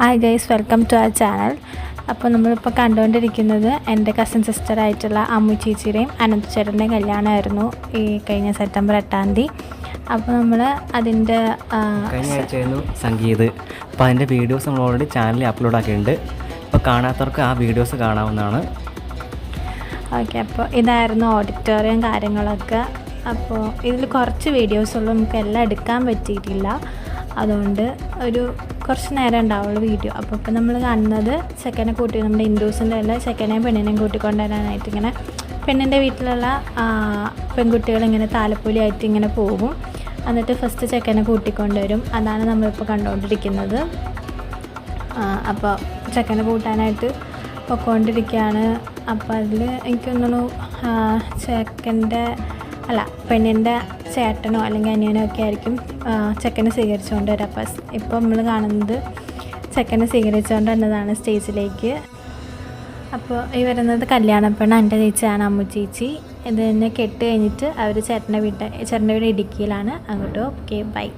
Hi guys welcome to our channel അപ്പോൾ നമ്മളിപ്പോൾ കണ്ടുകൊണ്ടിരിക്കുന്നത് എന്റെ കസിൻ സിസ്റ്റർ ആയിട്ടുള്ള അമ്മു ചേച്ചിയുടെയും അനന്ത് ചേട്ടന്റെയും കല്യാണമായിരുന്നു ഈ കഴിഞ്ഞ സെപ്റ്റംബർ എട്ടാം തീയതി. അപ്പോൾ നമ്മൾ അതിന്റെ ആ, കഴിഞ്ഞ ആഴ്ചയായിരുന്നു സംഗീത്. അപ്പോൾ അതിന്റെ വീഡിയോസ് നമ്മൾ ഓൾറെഡി ചാനലിൽ അപ്ലോഡ് ആക്കിയിട്ടുണ്ട്. അപ്പോൾ കാണാത്തവർക്ക് ആ വീഡിയോസ് കാണാവുന്നതാണ്. ഓക്കെ അപ്പോൾ ഇതായിരുന്നു ഓഡിറ്റോറിയം കാര്യങ്ങളൊക്കെ. അപ്പോൾ ഇതിൽ കുറച്ച് വീഡിയോസുള്ളൂ നമുക്ക് എല്ലാം എടുക്കാൻ പറ്റിയിട്ടില്ല. അതുകൊണ്ട് ഒരു കുറച്ച് നേരം ഉണ്ടാവുള്ളൂ വീഡിയോ. അപ്പോൾ ഇപ്പോൾ നമ്മൾ കാണുന്നത് ചെക്കനെ കൂട്ടി നമ്മുടെ ഹിന്ദുസിന്റെ അല്ല ചെക്കനെയും പെണ്ണിനെയും കൂട്ടിക്കൊണ്ടുവരാനായിട്ട് ഇങ്ങനെ പെണ്ണിന്റെ വീട്ടിലുള്ള പെൺകുട്ടികൾ ഇങ്ങനെ താലപ്പൊലിയായിട്ട് ഇങ്ങനെ പോകും എന്നിട്ട് ഫസ്റ്റ് ചെക്കനെ കൂട്ടിക്കൊണ്ടുവരും. അതാണ് നമ്മളിപ്പോൾ കണ്ടുകൊണ്ടിരിക്കുന്നത്. അപ്പോൾ ചെക്കനെ കൂട്ടാനായിട്ട് പൊക്കോണ്ടിരിക്കുകയാണ്. അപ്പോൾ അതിൽ എനിക്ക് ചെക്കന്റെ അല്ല പെണ്ണിന്റെ ചേട്ടനോ അല്ലെങ്കിൽ അനിയനോ ഒക്കെ ആയിരിക്കും ചെക്കനെ സ്വീകരിച്ചുകൊണ്ട് വരിക. അപ്പം ഇപ്പോൾ നമ്മൾ കാണുന്നത് ചെക്കനെ സ്വീകരിച്ചുകൊണ്ട് വന്നതാണ് സ്റ്റേജിലേക്ക്. അപ്പോൾ ഈ വരുന്നത് കല്യാണ പെണ്ണ് എന്റെ ചേച്ചിയാണ് അമ്മു ചേച്ചി. ഇത് തന്നെ കെട്ട് കഴിഞ്ഞിട്ട് അവർ ചേട്ടന്റെ വീട്ടിൽ ചേട്ടന്റെ വീട് ഇടുക്കിയിലാണ്. അങ്ങോട്ട് ഓക്കെ ബൈ.